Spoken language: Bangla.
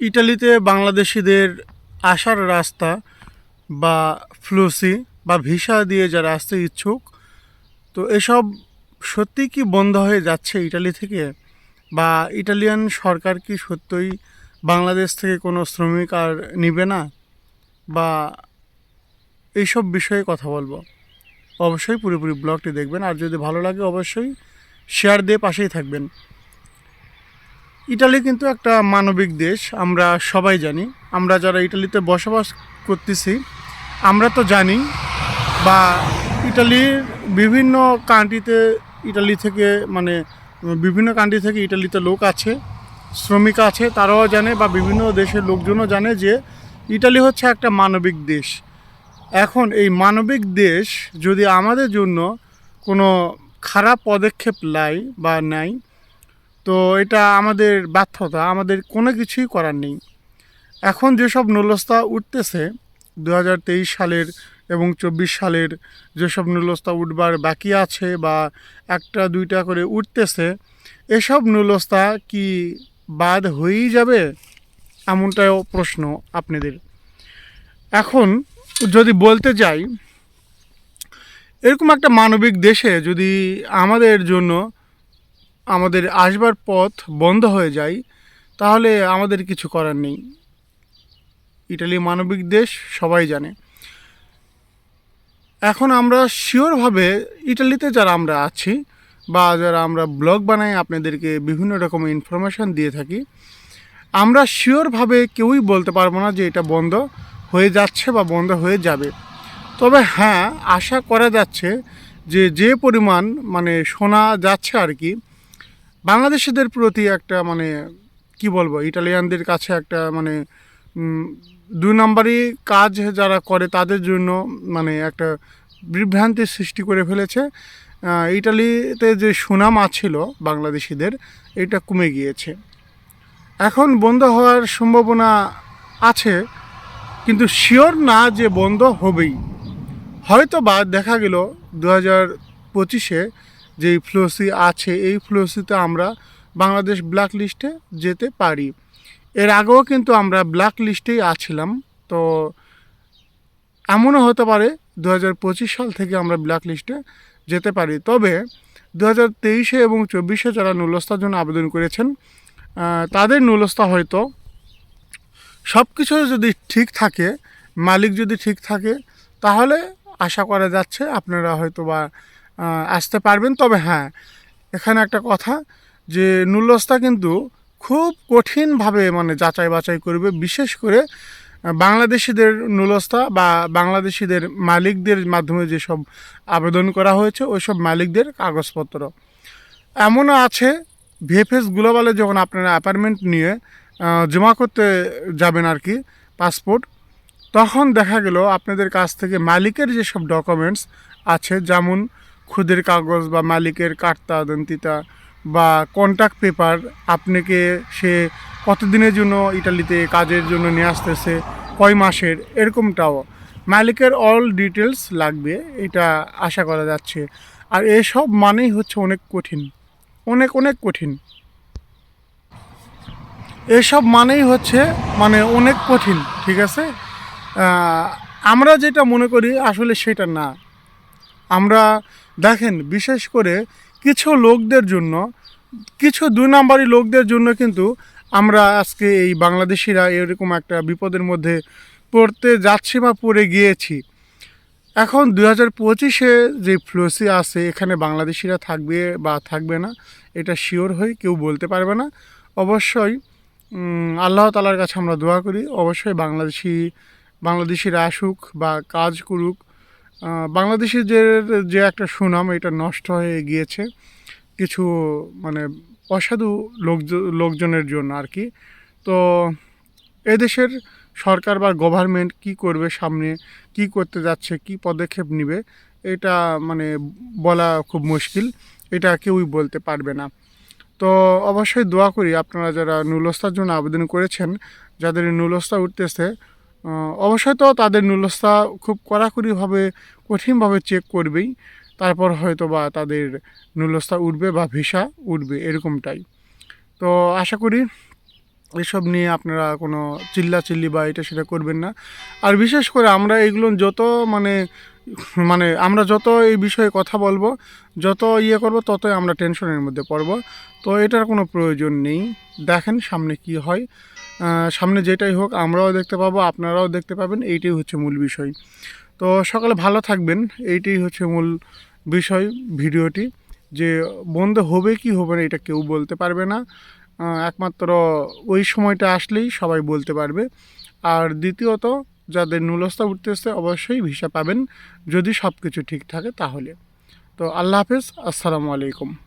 ইটালিতে বাংলাদেশিদের আসার রাস্তা বা ফ্লুসি বা ভিসা দিয়ে যারা আসতে ইচ্ছুক, তো এসব সত্যি কি বন্ধ হয়ে যাচ্ছে ইটালি থেকে? বা ইটালিয়ান সরকার কি সত্যই বাংলাদেশ থেকে কোনো শ্রমিক আর নিবে না? বা এইসব বিষয়ে কথা বলব। অবশ্যই পুরোপুরি ব্লগটি দেখবেন, আর যদি ভালো লাগে অবশ্যই শেয়ার দিয়ে পাশেই থাকবেন। ইটালি কিন্তু একটা মানবিক দেশ, আমরা সবাই জানি। আমরা যারা ইটালিতে বসবাস করতেছি, আমরা তো জানি বা ইটালির বিভিন্ন কান্ট্রিতে ইটালি থেকে মানে বিভিন্ন কান্ট্রি থেকে ইটালিতে লোক আছে, শ্রমিক আছে, তারাও জানে বা বিভিন্ন দেশের লোকজনও জানে যে ইটালি হচ্ছে একটা মানবিক দেশ। এখন এই মানবিক দেশ যদি আমাদের জন্য কোনো খারাপ পদক্ষেপ লাই বা নেয় তো এটা আমাদের ব্যর্থতা, আমাদের কোনো কিছুই করার নেই। এখন যেসব নুলস্তা উঠতেছে দু হাজার তেইশ সালের এবং চব্বিশ সালের যেসব নুলস্তা উঠবার বাকি আছে বা একটা, দুইটা করে উঠতেছে, এসব নুলস্তা কি বাদ হয়েই যাবে? এমনটাও প্রশ্ন আপনাদের। এখন যদি বলতে যাই, এরকম একটা মানবিক দেশে যদি আমাদের জন্য আমাদের আসবার পথ বন্ধ হয়ে যায়, তাহলে আমাদের কিছু করার নেই। ইটালি মানবিক দেশ, সবাই জানে। এখন আমরা শিওরভাবে ইটালিতে যারা আমরা আছি বা যারা আমরা ব্লগ বানাই, আপনাদেরকে বিভিন্ন রকম ইনফরমেশান দিয়ে থাকি, আমরা শিওরভাবে কেউই বলতে পারব না যে এটা বন্ধ হয়ে যাচ্ছে বা বন্ধ হয়ে যাবে। তবে হ্যাঁ আশা করা যাচ্ছে যে যে পরিমাণ মানে শোনা যাচ্ছে আর কি বাংলাদেশিদের প্রতি একটা মানে কি বলব, ইটালিয়ানদের কাছে একটা মানে দুই নম্বরই কাজ যারা করে তাদের জন্য মানে একটা বিভ্রান্তির সৃষ্টি করে ফেলেছে। ইটালিতে যে সুনাম আছিল বাংলাদেশিদের, এটা কমে গিয়েছে। এখন বন্ধ হওয়ার সম্ভাবনা আছে, কিন্তু শিওর না যে বন্ধ হবেই। হয়তো বা দেখা গেল দু হাজার পঁচিশে যেই ফ্লোসি আছে, এই ফ্লোসিতে আমরা বাংলাদেশ ব্ল্যাক লিস্টে যেতে পারি। এর আগেও কিন্তু আমরা ব্ল্যাক লিস্টেই আছিলাম। তো এমনও হতে পারে দু হাজার পঁচিশ সাল থেকে আমরা ব্ল্যাক লিস্টে যেতে পারি। তবে দু হাজার তেইশে এবং চব্বিশে যারা নুলস্তার জন্য আবেদন করেছেন তাদের নুলস্তা হয়তো সব কিছু যদি ঠিক থাকে, মালিক যদি ঠিক থাকে, তাহলে আশা করা যাচ্ছে আপনারা হয়তো বা আসতে পারবেন। তবে হ্যাঁ এখানে একটা কথা যে নুলস্তা কিন্তু খুব কঠিনভাবে মানে যাচাই বাছাই করবে। বিশেষ করে বাংলাদেশিদের নুলস্তা বা বাংলাদেশিদের মালিকদের মাধ্যমে যেসব আবেদন করা হয়েছে ওই সব মালিকদের কাগজপত্র। এমনও আছে, ভিএফএস গ্লোবালে যখন আপনারা অ্যাপার্টমেন্ট নিয়ে জমা করতে যাবেন আর কি, পাসপোর্ট, তখন দেখা গেল আপনাদের কাছ থেকে মালিকের যেসব ডকুমেন্টস আছে, যেমন খুদের কাগজ বা মালিকের কার্তা, দন্তিতা বা কন্ট্যাক্ট পেপার আপনাকে সে কতদিনের জন্য ইটালিতে কাজের জন্য নিয়ে আসতেছে, কয় মাসের, এরকমটাও মালিকের অল ডিটেলস লাগবে, এটা আশা করা যাচ্ছে। আর এসব মানেই হচ্ছে অনেক কঠিন, অনেক অনেক কঠিন। এসব মানেই হচ্ছে মানে অনেক কঠিন, ঠিক আছে? আমরা যেটা মনে করি আসলে সেটা না। আমরা দেখেন, বিশেষ করে কিছু লোকদের জন্য, কিছু দুই নাম্বারি লোকদের জন্য কিন্তু আমরা আজকে এই বাংলাদেশিরা এরকম একটা বিপদের মধ্যে পড়তে যাচ্ছি বা পড়ে গিয়েছি। এখন দুই হাজার পঁচিশে যে ফ্লোসি আছে, এখানে বাংলাদেশিরা থাকবে বা থাকবে না, এটা শিওর হয়ে, কেউ বলতে পারবে না। অবশ্যই আল্লাহ তালার কাছে আমরা দোয়া করি, অবশ্যই বাংলাদেশি, বাংলাদেশিরা আসুক বা কাজ করুক আহ, বাংলাদেশিদের যে একটা সুনাম এটা নষ্ট হয়ে গিয়েছে কিছু মানে অসাধু লোক লোকজনের জন্য আর কি। তো এদেশের সরকার বা গভর্নমেন্ট কি করবে সামনে কি করতে যাচ্ছে কি পদক্ষেপ নেবে এটা মানে বলা খুব মুশকিল। এটা কেউই বলতে পারবে না। তো অবশ্যই দোয়া করি আপনারা যারা নুলস্তার জন্য আবেদন করেছেন যাদের নুলস্তা উঠতেছে অবশ্যই তো তাদের নুলস্তা খুব কড়াকড়িভাবে, কঠিনভাবে চেক করবেই। তারপর হয়তো বা তাদের নুলস্তা উঠবে বা ভিসা উঠবে এরকমটাই। তো আশা করি এসব নিয়ে আপনারা কোনো চিল্লা চিল্লি বা এটা সেটা করবেন না। আর বিশেষ করে আমরা এগুলো যত মানে মানে আমরা যত এই বিষয়ে কথা বলব, যত ইয়ে করব, ততই আমরা টেনশনের মধ্যে পড়ব। তো এটার কোনো প্রয়োজন নেই। দেখেন সামনে কি হয়। সামনে যেটাই হোক আমরাও দেখতে পাবো, আপনারাও দেখতে পাবেন, এইটাই হচ্ছে মূল বিষয়। তো সকালে ভালো থাকবেন, এইটাই হচ্ছে মূল বিষয় ভিডিওটি। যে বন্ধ হবে কি হবে না, এটা কেউ বলতে পারবে না। একমাত্র ওই সময়টা আসলেই সবাই বলতে পারবে। আর দ্বিতীয়ত, যাদের নুলস্তা উঠতেছে অবশ্যই ভিসা পাবেন। যদি সব কিছু ঠিক থাকে তাহলে। তো আল্লাহ হাফেজ, আসসালামু আলাইকুম।